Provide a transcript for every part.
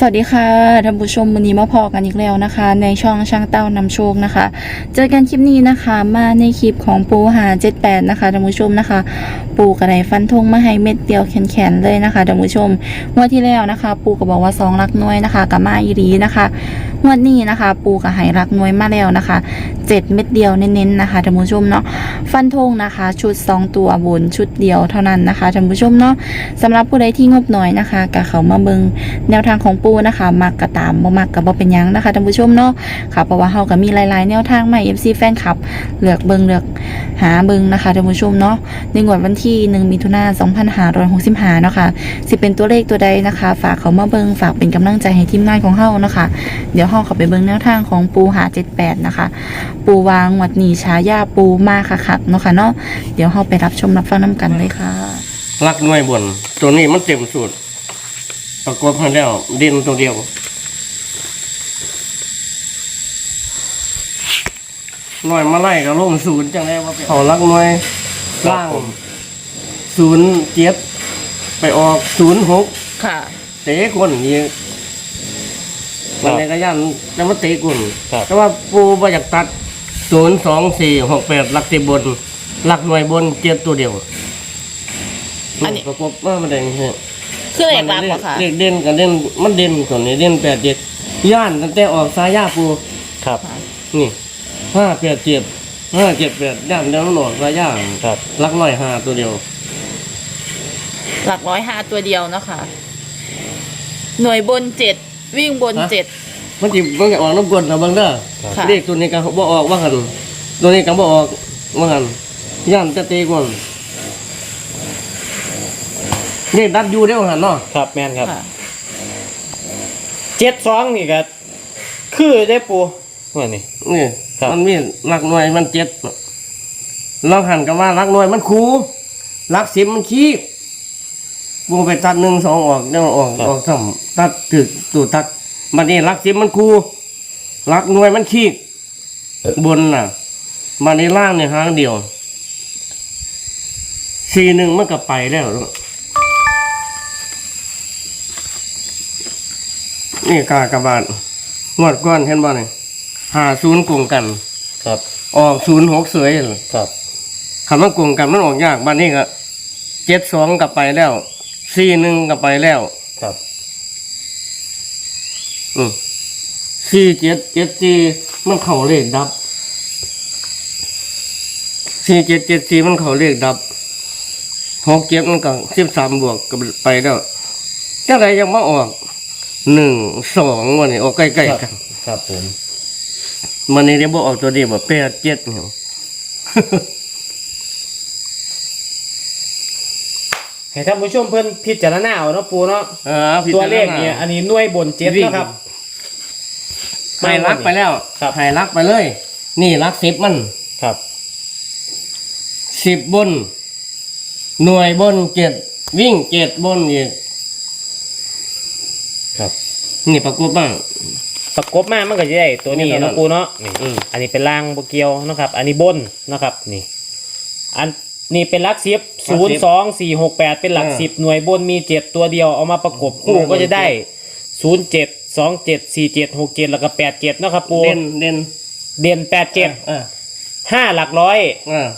สวัสดีค่ะท่านผู้ชมวันนี้มาพอกันอีกแล้วนะคะ ในช่องช่างเต้านำโชคนะคะ เจอกันคลิปนี้นะคะ มาในคลิปของปูหา78นะคะท่านผู้ชมนะคะ ปูกระไดฟันธงมาให้เม็ดเดียวแขนๆเลยนะคะท่านผู้ชมงวดที่แล้วนะคะ ปูก็บอกว่าสองรักน้อยนะคะกับมาอีรีนะคะงวดนี้นะคะ ปูกับไหรักน้อยมาแล้วนะคะเจ็ดเม็ดเดียวเน้นๆนะคะท่านผู้ชมเนาะฟันธงนะคะ ชุดสองตัวบนชุดเดียวเท่านั้นนะคะท่านผู้ชมเนาะสำหรับผู้ใดที่งบหน้อยนะคะกับเขามาเบิงแนวทางของปูนะคะมักกะตามบ่มักกะบ่เป็นยังนะคะท่านผู้ชมเนาะค่ะเพราะว่าเฮาก็มีหลายๆแนวทางใหม่ FC แฟนคลับเลือกเบิงเลือกหาเบิงนะคะท่านผู้ชมเนาะในงวดวันที่1มิถุนายน2565เนาะค่ะสิเป็นตัวเลขตัวใดนะคะ ฝากเขามาเบิงฝากเป็นกำลังใจให้ทีมงานของเฮานะคะ เดี๋ยวเฮาเข้าไปเบิงแนวทางของปูหา78นะคะ ปูวางงวดหนี้ฉายาปูมาค่ะๆเนาะค่ะเนาะเดี๋ยวเฮาไปรับชมรับฟังนํกันเลยค่ะรักหน่วยบนตัวนี้มันเต็มสูตร ประกอบให้แล้วเด่นตัวเดียวหน่วยมาไล่กับลงศูนย์จังได้ว่าไปเขารักหน่วยล่างศูนย์เจ็ดไปออกศูนย์หกค่ะ เตะคนนี่มันในกระยันแล้วมันเตะคนครับ แต่ว่าปูบ่อยากตัดศูนย์สองสี่หกแปดลักติบนลักหน่วยบนเจ็ดตัวเดียวอันนี้ ประกอบว่ามันได้เงี้ย คือเลขลับบ่ค่ะเด็กเด่นกับเด่นมันเด่นส่วนนี้เด่นแปดเจ็ดย่านตั้งแต่ออกสายยาปูครับนี่ห้าแปดเจ็ดห้าเจ็ดแปดย่านเดียวมันออกสายยาครับลักหน่อยห้าตัวเดียว หลักร้อยห้าตัวเดียวเนาะคะหน่วยบนเจ็ดวิ่งบนฮะ เจ็ด มันจิมันจะออกน้ำกลนนะเบังเด้อค่ะ เลขตัวนี้ก็บ่ออกว่าหันตัวนี้ก็บ่ออกว่าหันย่านจะตีก่อน นี่ดัดอยู่ได้อว่าหันเนาะครับแม่นครับค่ะเจ็ดสองนี่ก็คือได้ปูว่านี่ นี่ครับ มันมีหลักหน่วยมันเจ็ดเราหันกันว่าหลักหน่วยมันคูหลักสิบมันขี้บูไปตัดหนึ่งสองออกเนี่ยออกออกซ้ำตัดถึกตูตัดมันนี่หลักสิบมันคูหลักหน่วยมันขี้บนน่ะมันในล่างเนี่ยหางเดียวสี่หนึ่งมันก็ไปแล้ว นี่กากระบาดงวดก้อนเห็นบ่เนี่ยหาศูนย์กลุ่มกัน ครับ ออกศูนย์หกเสยเลยครับคำว่ากลุ่มกันมันออกยากบ้านนี้ก็เจ็ดสองกลับไปแล้วสี่หนึ่งกลับไปแล้ว ครับ อืมสี่เจ็ดเจ็ดสี่มันเข่าเลขดับสี่เจ็ดเจ็ดสี่มันเข่าเลขดับหกเจ็ดมันก็สิบสามบวกก็ไปแล้วจังไรยังมาออก หนึ่งสองวันนี้ออกใกล้ๆกันครับผมมันนี่เดี๋ยวบอกออกตัวเดียวแบบแปดเจ็ดเนี่ยให้ท่านผู้ชมเพิ่นพิจารณาเอาเนาะปูเนาะเออพิตัวจารณาเลขเนี่ยอันนี้หน่วยบนเจ็ดวิ่ง นะครับให้รักไปแล้วครับให้รักไปเลย นี่รักสิบมันครับ สิบบน หน่วยบนเจ็ดวิ่งเจ็ดบนอีก ครับนี่ประกบบ้าง ประกบมามันก็จะได้ตัวนี้นี่เท่านั้นเนาะปูเนาะนี่อืม อันนี้เป็นล่างบเกียวนะครับ อันนี้บนนะครับนี่ อันนี่เป็นหลักสิบศูนย์สองสี่หกแปดเป็นหลักสิบหน่วยบนมีเจ็ดตัวเดียวเอามาประกบคู่ก็จะได้ศูนย์เจ็ดสองเจ็ดสี่เจ็ดหกเจ็ดแล้วก็แปดเจ็ดนาะครับปูเด่นเด่นเด่นแปดเจ็ดอ่าห้าหลักร้อย อ่า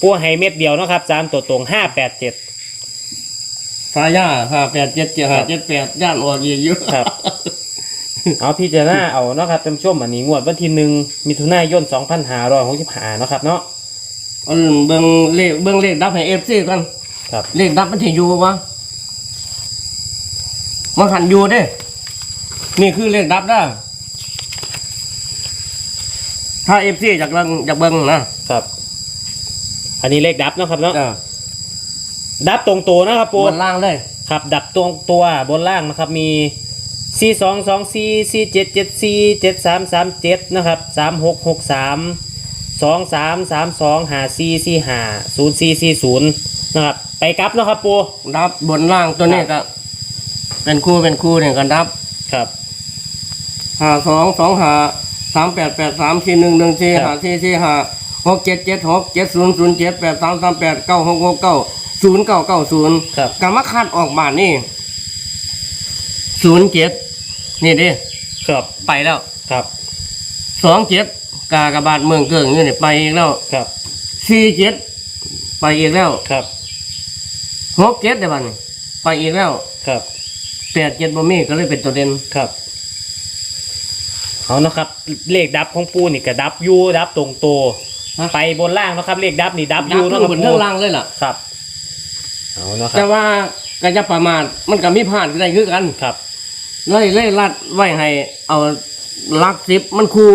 ปูให้เม็ดเดียวเนาะครับสามตัวตรงห้าแปดเจ็ด สายาห้าแปดเจ็ดเจ็ดห้าเจ็ดแปดย่านออกอีกเยอะครับ เอาพี่เจารณาเอาเนาะครับท่านผู้ชมอันนี้งวดวันที่หนึ่งมิถุนายนสองพันห้าร้อยหกสิบห้าเนาะครับเนาะเอาเบิ่งเลขเบิ่งเลขดับให้เอฟซีกันครับ เลขดับมันถึงอยู่วะมันหันอยู่เด้ นี่คือเลขดับได้ถ้าเอฟซีอยากเบิ่งอยากเบิ่งนะครับ อันนี้เลขดับเนาะครับเนาะอ่า ดับตรงตัวนะครับปูบนล่างเลย ครับ ดับตรงตัวบนล่างนะครับมี c สองสอง c c เจ็ดเจ็ด c เจ็ดสามสามเจ็ดนะครับสามหกหกสามสองสามสามสองหา c c หาศูนย์ c c ศูนย์นะครับ ไปกลับเนาะครับปูดับบนล่างตัวนี้ก็เป็นคู่เป็นคู่เนี่ยกันดับครับหาสองสองหาสามแปดแปดสามสี่หนึ่งหนึ่งสี่ครัหาบสี่สี่หาหกเจ็ดเจ็ดหกเจ็ดศูนย์ศูนย์เจ็ดแปดสามสามแปดเก้าหกหกเก้า ศูนย์เก้าเก้าศูนย์ครับ กรรมคัดออกมานี่ศูนย์เจ็ดนี่ดิครับ ไปแล้วครับ สองเจ็ดกากระบาดเมืองเกิงอยู่นี่ไปอีกแล้วครับ สี่เจ็ดไปอีกแล้วครับ หกเจ็ดได้บ้านี่ไปอีกแล้วครับ แปดเจ็ดบ่มีก็เลยเป็นตัวเด่นครับเอานะครับ เลขดับของปูนี่ก็ดับอยูดับตรงตัวไปบนล่างนะครับ เลขดับนี่ดับอดัยูบเนาะทั้งครับบนปูทั้งล่างเลยล่ะ ครับ เอาเนาะคแต่รับว่าก็จะประมาทมันก็มีพลาดได้คือกันครับเลยเลยลัดไว้ให้ เอาลักสิบมันคู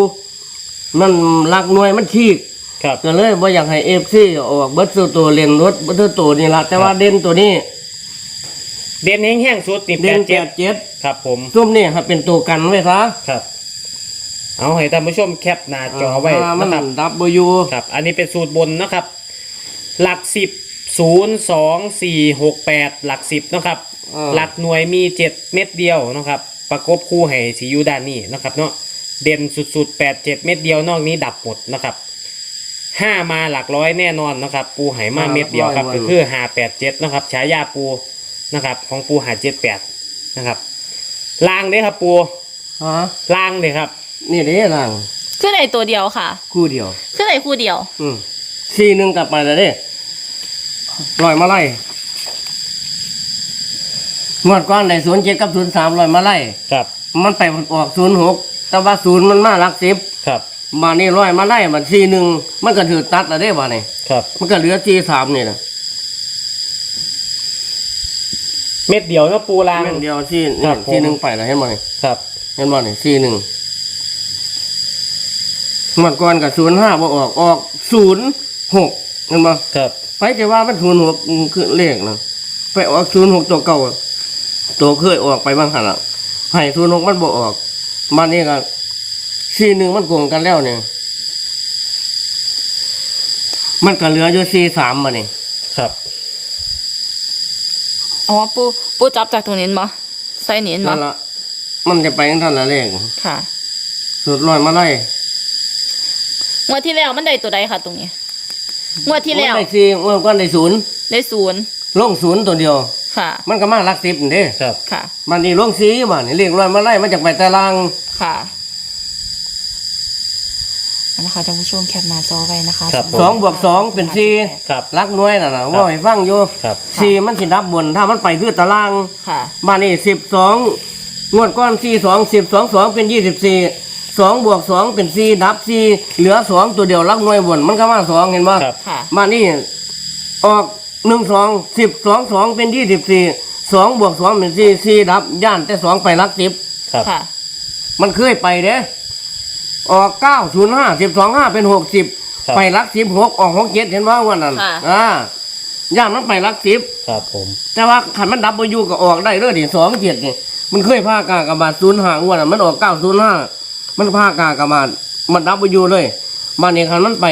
มันลักหน่วยมันขี้ครับ ก็เลยบ่อยากให้เอฟซีออกเบิดสู่ตัวเรียนรถเบิดสู่ตัวนี่ล่ะแต่ว่าครับเด่นตัวนี้เด่นแห้งๆสุดนี่แปเด่นดแปเจ็ดดเจ็ดครับผม ซุ่มนี่ครับเป็นตัวกันไว้ซะครับ เอาให้ท่านผู้ชมแคปหน้าจอไว้อ่ามันนะครับดับเบิลยู ครับ อันนี้เป็นสูตรบนนะครับ หลักสิบ ศูนย์สองสี่หกแปดหลักสิบนะครับหลักหน่วยมีเจ็ดเม็ดเดียวนะครับ ประกบคู่ให้สีอยูด้านนี้นะครับเนาะเด่นสุดๆแปดเจ็ดเม็ดเดียวนอกนี้ดับหมดนะครับห้ามาหลักร้อยแน่นอนนะครับ ปูไหมาเม็ดเดียวครับก็คือหาแปดเจ็ดนะครับฉายาปูนะครับ ของปูหาเจ็ดแปดนะครับล่างเด้ครับปูฮะล่างเลยครับ นี่เด้ล่างคือไหนตัวเดียวค่ะ คู่เดียว คือไหนคู่เดียว อืมสี่หนึ่งกลับไปแล้วเด้ ลอยมาไล่งวดก้อนได้ศูนย์เจ็ดกับศูนย์สามลอยมาไล่ครับ มันไปออกศูนย์หกแต่ว่าศูนย์มันมาหลักสิบครับ มานี่ร้อยมาไล่มันสี่หนึ่งมันก็ถือตัดแล้วได้บ่านี่ครับ มันก็เหลือสี่สามนี่นะเม็ดเดียวเนาะปูล่างแม่งเดียวสี่ครับผมสี่หนึ่งไปแล้วเห็นบ่นี่ครับ เห็นบ่นี่สี่หนึ่งงวดก่อนกับศูนย์ห้าบ่ออกออกศูนย์หกเห็นบ่ครับ ไปแต่ว่ามันศูนย์หกคือเลขนะไปออกศูนย์หกตัวเก่าตัวเคยออกไปบ้างหันละให้ศูนย์หกมันบ่ออกมานี่ก็สี่หนึ่งมันโกงกันแล้วเนี่ยมันก็เหลืออยู่สี่สามมานี่ครับ อ๋อปูปูจับจากตรงนี้บ่ใส่นี้บ่นั่นละมันจะไปกันท่านละเลขค่ะ สุดลอยมาไล่งวดที่แล้วมันได้ตัวใดค่ะ ตรงนี้ งวดที่แล้วมันได้สี่เมื่อก่อนได้ศูนย์ได้ศูนย์ลงศูนย์ตัวเดียว ค่ะ มันก็มาหลักสิบนี่เด้ครับ ค่ะมันนี่ลงสีบ้านนี่เรียกลอยมาไล่มาจากไปตารางค่ะเอานะคะท่านผู้ชมแคปหน้าจอไว้นะคะครับผม สองบวกสองเป็นสี่ครับลักหน้วยน่ะนะว่าให้ฟังอยู่ครับ สี่มันสิดับบน ถ้ามันไปคือตารางค่ะบ้านนี่สิบสองงวดก้อนสี่สองสิบสองสองเป็นยี่สิบสี่ สองบวกสองเป็นสี่ดับสี่เหลือสองตัวเดียวลักหน่วยบนมันก็มาสองเห็นป่ะครับค่ะบ้านนี่ออกหนึ่งสองสิบสองสองเป็นยี่สิบสี่สองบวกสองเป็นสี่สี่ดับ ย่านแต่สองไปลักสิบครับค่ะ มันเคยไปเด้ออกเก้าศูนย์ห้าสิบสองห้าเป็นหกสิบครับ ไปลักสิบหกออกหกเจ็ดเห็นว่าวันนั้นค่ะ อ่าย่านมันไปลักสิบ ครับผม แต่ว่าขันมันดับเบิลยูก็ออกได้เลยดิสองเจ็ดนี่มันเคยพากากบาทศูนย์ห้างวดน่ะมันออกเก้าศูนย์ห้า มันพากากบาทมันดับเบิลยูเลยมาเนี่ยขันมันไป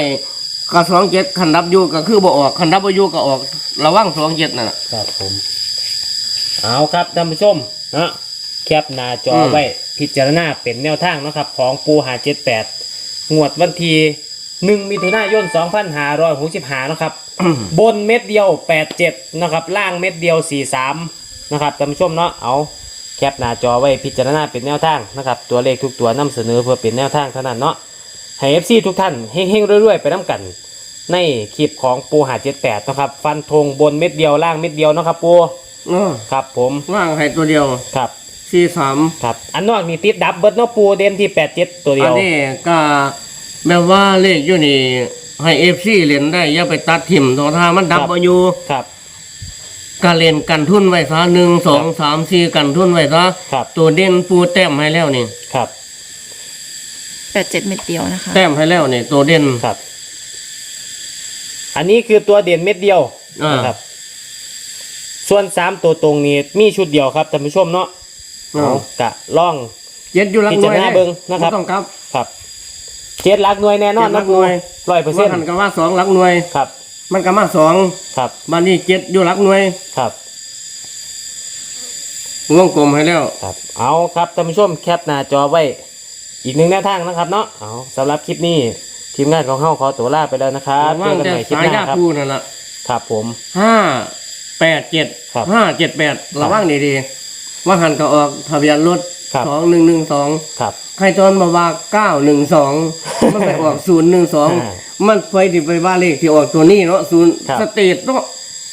กับสองเจ็ดขันดับยูก็คือบ่ออกขันดับเบิลยูก็ออกระวังสองเจ็ดนั่นแหละ ครับผม เอาครับท่านผู้ชมนะแคปหน้าจออืมไว้พิจารณาเป็นแนวทางนะครับ ของปูหาเจ็ดแปดงวดวันที่หนึ่งมิถุนายนสองพันห้าร้อยหกสิบห้านะครับ บนเม็ดเดียวแปดเจ็ดนะครับ ล่างเม็ดเดียวสี่สามนะครับท่านผู้ชมเนาะเอา แคปหน้าจอไว้พิจารณาเป็นแนวทางนะครับ ตัวเลขทุกตัวนำเสนอเพื่อเป็นแนวทางเท่านั้นเนาะให้เอฟซีทุกท่านเฮงๆรวยๆไปน้ำกัน ในคลิปของปูหาเจ็ดแปดนะครับ ฟันธงบนเม็ดเดียวล่างเม็ดเดียวเนาะครับปูเออครับผมว่างให้ตัวเดียวครับสี่สามครับอันนอกมีติดดับเบิดเนาะปูเด่นที่แปดเจ็ดตัวเดีอัยนวนี้ก็แบบว่าเลขอยู่นี่ให้เอฟซีเล่นได้อย่าไปตัดถิ่มตัวทางมันดับครับเบิลยูครับ ก็เล่นกันทุนไว้ซะหนึ่งสองสามสี่กันทุนไว้ซะครับ ตัวเด่นปูแต้มให้แล้วนี่ ครับ แปดเจ็ดเม็ดเดียวนะคะ แต้มให้แล้วนี่ตัวเด่น ครับ อันนี้คือตัวเด่นเม็ดเดียวอ่าน นะครับ ส่วนสามตัวตรงนี้มีชุดเดียวครับท่านผู้ชมเนาะอ่าเอากะล่องเจ็ดอยู่หลักหน่วยพิจารณาเบิ่งนะครับ บ่ต้องครับ ครับ เจ็ดหลักหน่วยแน่นอนเจ็ดหลันะกปูหน่วยร้อยเปอร์เซ็ว่านต์ หันก็ว่าสองหลักหน่วย ครับ มันก็มาสองครับบ้านนี้เจ็ดอยู่หลักหน่วยครับวงกลมให้แล้วครับ เอาครับท่านผู้ชมแคปหน้าจอไว้ อีกหนึ่งแนวทางนะครับเนาะเอาสำหรับคลิปนี้ทีมงานของเฮาขอตัวลาไปแล้วนะครับเจว่างอกันแต่ใหม่คลิปสาหยน้ายาครับปูนั่นแหละครับผมห้าแปดเจ็ดครับห้าเจ็ดแปดระวังดีๆว่าหันก็ออกทะเบียนรถครับสองหนึ่งหนึ่งสองครับ ใครตอนมาว่าเก้าหนึ่งสองมันไปออกศูนย์หนึ่งสองอ่ามันไปที่ไปว่าเลขที่ออกตัวนี้เนาะศูนย์ครับสเตทเนาะ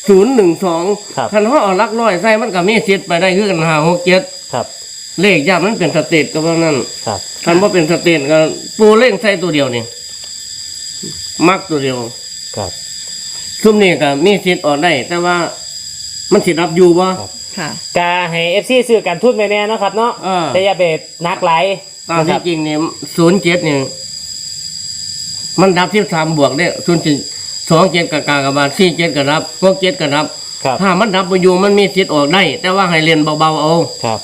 ศูนย์หนึ่งสองครับ คันเขาเอาหลักร้อยใส่มันก็มีสิทธิ์ไปได้คือกันหาหกเจ็ดครับเลขยากมันเป็นสเตทก็เพราะนั้นครับคันว่าเป็นสเตทก็ปูเล่งใส่ตัวเดียวนี่มักตัวเดียว ครับ ซุ่มนี่ก็มีสิทธิ์ออกได้ แต่ว่ามันสิรับอยู่บ่ครับค่ะ กาให้เอฟซีซื้อกันทุนไปแน่เนาะครับเนาะอ่าแต่อย่าไปนักไหล ตามนะคที่รับจริงเนี่ยศูนย์เจ็ดเนี่ยมันดับที่สามบวกเนี่ยศูนย์สองเจ็ดกับกากบาทสี่เจ็ดกับรับหกเจ็ดกับรับ ครับถ้ามันดับไปอยู่มันมีสิทธิ์ออกได้ แต่ว่าให้เรียนเบาๆเอา ครับ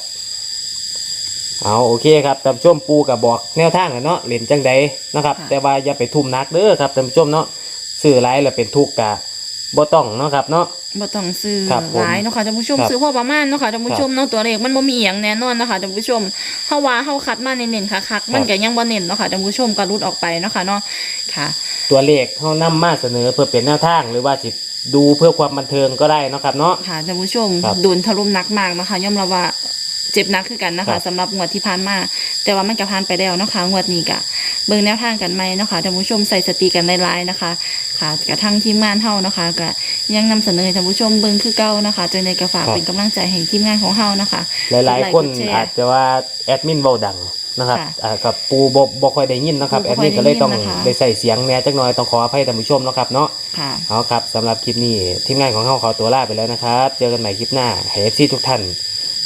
เอาโอเคครับท่านผู้ชมปูกับบอกแนวทางกันเนาะเล่นจังใดนะครับ ค่ะ แต่ว่าอย่าไปทุ่มนักเด้อครับท่านผู้ชมเนาะซื้อไรแล้วเป็นทุกข์กะบ่ต้องเนาะครับเนาะ บ่ต้องซื้อครับผมหลายเนาะค่ะท่านผู้ชมครับซื้อพอประมาณเนาะค่ะท่านผู้ชมเนาะตัวเลขมันบ่มีอีหยังแน่นอนเนาะค่ะท่านผู้ชมเฮาว่าเฮาคัดมาเน้นๆคักๆมันก็ยังบ่เน้นเนาะค่ะท่านผู้ชมก็รุดออกไปเนาะค่ะเนาะค่ะ ตัวเลขเขานำมาเสนอเพื่อเป็นแนวทาง หรือว่าจิดูเพื่อความบันเทิงก็ได้เนาะครับเนาะ ค่ะท่านผู้ชมครับ โดนถล่มหนักมากเนาะคะย่อมรับว่าเจ็บหนักคือกันนะครัคะบสำหรับงวดที่ผ่านมา แต่ว่ามันก็ผ่านไปแล้วเนาะคะงวดนี้กะเบิ่งแนวทางกันไหมเนาะคะท่านผู้ชมใส่สติกันหลายๆนะคะ ค่ะกระทั่งทีมงานเฮานะคะก็ ยังนำเสนอให้ท่านผู้ชมเบิ่งคือเก่านะคะจนในกระฝากเป็นกำลังใจให้ทีมงานของเฮานะคะ หลายๆคนกดไลกดแชร์อาจจะว่าแอดมินเบาดังนะครับค่ะอ่ากับปูบ่บ่ค่อยได้ยินนะครับปูแอบ่ดค่มิอยนก็เลยต้องได้ยินนะคะได้ใส่เสียงแหน่จักหน่อยต้องขออภัยท่านผู้ชมเนาะครับเนาะค่ะเอาครับสำหรับคลิปนี้ทีมงานของเราขอตัวลาไปแล้วนะครับ เจอกันใหม่คลิปหน้าให้เอฟซีทุกท่าน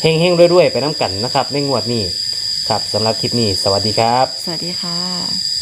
เฮงๆรวยๆไปน้ำกันนะครับในงวดนี้ครับสำหรับคลิปนี้ สวัสดีครับ สวัสดีค่ะ